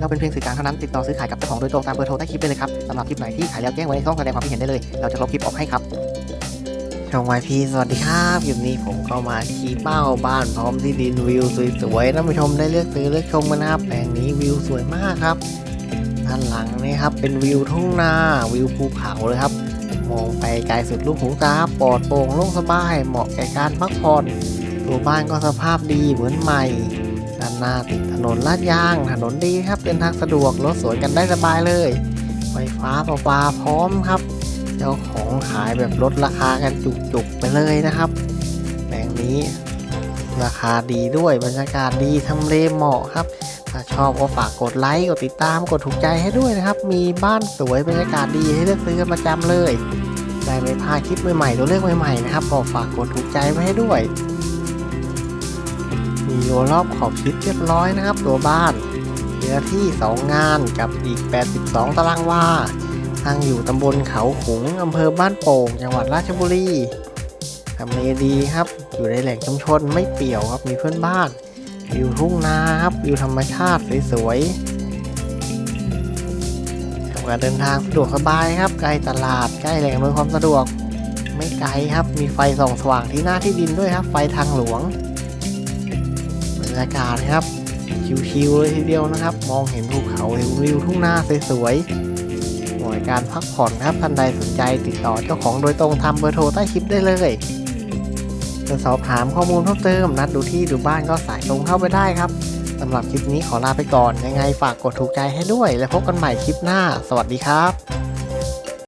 เราเป็นเพียงสื่อกลางเท่านั้นติดต่อซื้อขายกับเจ้าของโดยตรงตามเบอร์โทรใต้คลิปได้เลยครับสำหรับคลิปไหนที่ขายแล้วแจ้งไว้ในช่องแสดงความคิดเห็นได้เลย เราจะลบคลิปออกให้ครับช่องวายพีสวัสดีครับคลิปนี้ผมก็มาขี่เป้าบ้านพร้อมที่ดินวิวสวยๆท่านผู้ชมได้เลือกซื้อเลือกชมกันนะครับแปลงนี้วิวสวยมากครับด้านหลังนี่ครับเป็นวิวทุ่งนาวิวภูเขาเลยครับมองไปไกลสุดลูกหูตาปลอดโปร่งโล่งสบาย เหมาะแก่การพักผ่อนตัวบ้านก็สภาพดีเหมือนใหม่ ด้านหน้าติดถนนลาดยาง ถนนดีครับเดินทางสะดวกรถสวนกันได้สบายเลย ไฟฟ้าประปาพร้อมครับ เจ้าของขายแบบลดราคากันจุกๆไปเลยนะครับแปลงนี้ราคาดีด้วยบรรยากาศดีทำเลเหมาะครับ ถ้าชอบก็ฝากกดไลค์กดติดตามกดถูกใจให้ด้วยนะครับ มีบ้านสวยบรรยากาศดีให้เลือกซื้อกันประจำเลยได้ไม่พลาดคลิปใหม่ๆตัวเลือกใหม่ๆนะครับก็ฝากกดถูกใจไว้ให้ด้วย มีโรอบขอบชิดเรียบร้อยนะครับ ตัวบ้านเนื้อที่ 2 งานกับอีก 82 ตารางวาตั้งอยู่ตำบลเขาขุงอำเภอบ้านโป่งจังหวัดราชบุรีทำเลดีครับ อยู่ในแหล่งชุมชนไม่เปี่ยวครับมีเพื่อนบ้านวิวทุ่งนาครับวิวธรรมชาติสวยๆทำการเดินทางสะดวกสบายครับใกล้ตลาดใกล้แหล่งอำนวยความสะดวก ไม่ไกลครับมีไฟส่องสว่างที่หน้าที่ดินด้วยครับ ไฟทางหลวง รรยากาศครับชิวๆเลยทีเดียวนะครับ มองเห็นภูเขาเห็นวิวทุ่งนาสวยๆหน่วยการพักผ่อนครับท่านใดสนใจติดต่อเจ้าของโดยตรงทำเบอร์โทรใต้คลิปได้เลยจะสอบถามข้อมูลเพิ่มเติมนัดดูที่ดูบ้านก็สายตรงเข้าไปได้ครับสำหรับคลิปนี้ขอลาไปก่อนยังไงฝากกดถูกใจให้ด้วย และพบกันใหม่คลิปหน้า สวัสดีครับ